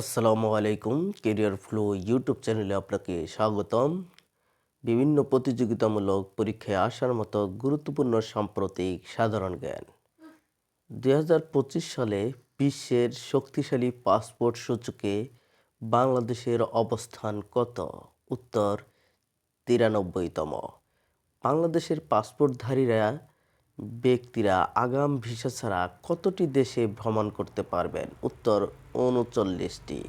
আসসালামু আলাইকুম career flow YouTube চ্যানেলে আপনাকে স্বাগতম। বিভিন্ন প্রতিযোগিতামূলক পরীক্ষায় আসার মতো গুরুত্বপূর্ণ সাম্প্রতিক সাধারণ জ্ঞান। দু হাজার পঁচিশ সালে বিশ্বের শক্তিশালী পাসপোর্ট সূচকে বাংলাদেশের অবস্থান কত? উত্তর, তিরানব্বইতম। বাংলাদেশের পাসপোর্টধারীরা, ব্যক্তিরা আগাম ভিসা ছাড়া কতটি দেশে ভ্রমণ করতে পারবেন? উত্তর উনচল্লিশটি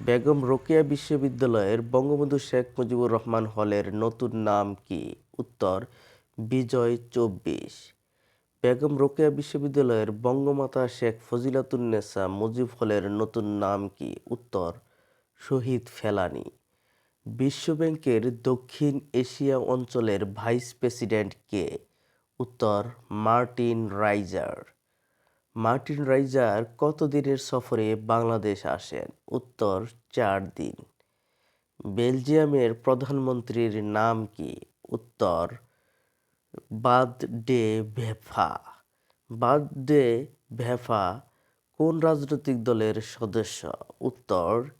বেগম রোকেয়া বিশ্ববিদ্যালয়ের বঙ্গবন্ধু শেখ মুজিবুর রহমান হলের নতুন নাম কি? উত্তর, বিজয় চব্বিশ। বেগম রোকেয়া বিশ্ববিদ্যালয়ের বঙ্গমাতা শেখ ফজিলাতুন্নেসা মুজিব হলের নতুন নাম কি? উত্তর, শহীদ ফেলানি। বিশ্বব্যাংকের দক্ষিণ এশিয়া অঞ্চলের ভাইস প্রেসিডেন্ট কে? উত্তর, মার্টিন রাইজার। মার্টিন রাইজার কত দিনের সফরে বাংলাদেশ আসেন? উত্তর, চার দিন। বেলজিয়ামের প্রধানমন্ত্রীর নাম কি? উত্তর বাদ ডে ভেফা। বাদ ডে ভেফা কোন রাজনৈতিক দলের সদস্য? উত্তর,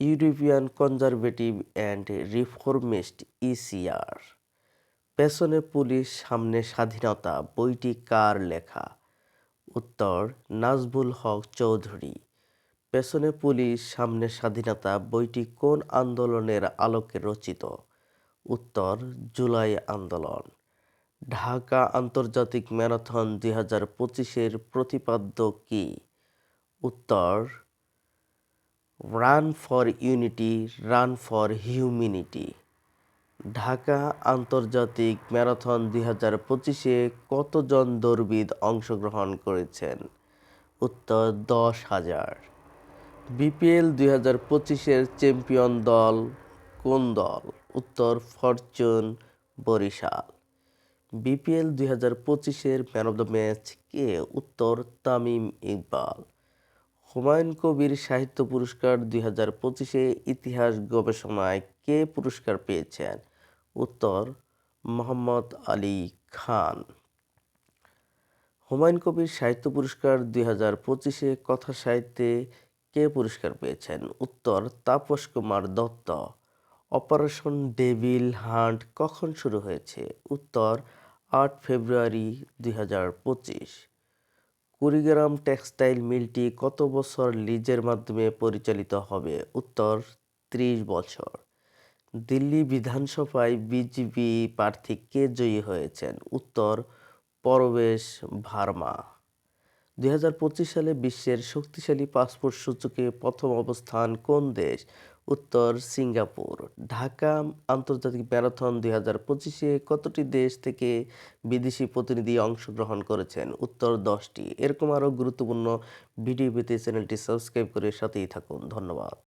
European Conservative and Reformist ECR. পেছনে পুলিশ, সামনে স্বাধীনতা, বইটি কার লেখা? উত্তর নাজবুল হক চৌধুরী। পেছনে পুলিশ, সামনে স্বাধীনতা, বইটি কোন আন্দোলনের আলোকে রচিত? উত্তর, জুলাই আন্দোলন। ঢাকা আন্তর্জাতিক ম্যারাথন দুই হাজার পঁচিশের প্রতিপাদ্য কি? উত্তর, run for unity, run for humanity. Dhaka আন্তর্জাতিক ম্যারাথন দুই হাজার পঁচিশে কতজন দৌড়বিদ অংশগ্রহণ করেছেন? উত্তর, দশ হাজার। বিপিএল দুই হাজার পঁচিশের চ্যাম্পিয়ন দল কোন দল? উত্তর, ফরচুন, বরিশাল। বিপিএল দুই হাজার পঁচিশের ম্যান অব দ্য ম্যাচ কে? উত্তর, তামিম ইকবাল। হুমায়ুন কবির সাহিত্য পুরস্কার দুই হাজার পঁচিশে ইতিহাস গবেষণায় কে পুরস্কার পেয়েছেন? উত্তর, মোহাম্মদ আলী খান। হুমায়ুন কবির সাহিত্য পুরস্কার দুই হাজার পঁচিশে কথা সাহিত্যে কে পুরস্কার পেয়েছেন? উত্তর, Tapas Kumar Dutta. Operation devil hunt কখন শুরু হয়েছে? উত্তর, আট ফেব্রুয়ারি দুই হাজার পঁচিশ। কুড়িগ্রাম টেক্সটাইল মিলটি কত বছর লিজের মাধ্যমে পরিচালিত হবে? উত্তর, ত্রিশ বছর। দিল্লি বিধানসভায় বিজেপি প্রার্থী কে জয়ী হয়েছেন? উত্তর, পরবেশ ভার্মা। দুই হাজার পঁচিশ সালে বিশ্বের শক্তিশালী পাসপোর্ট সূচকে প্রথম অবস্থান কোন দেশ? উত্তর, সিঙ্গাপুর। ঢাকা আন্তর্জাতিক ম্যারাথন দুই হাজার পঁচিশে কতটি দেশ থেকে বিদেশি প্রতিনিধি অংশগ্রহণ করেছেন? উত্তর, দশটি। এরকম আরও গুরুত্বপূর্ণ ভিডিও পেতে চ্যানেলটি সাবস্ক্রাইব করে সাথেই থাকুন। ধন্যবাদ।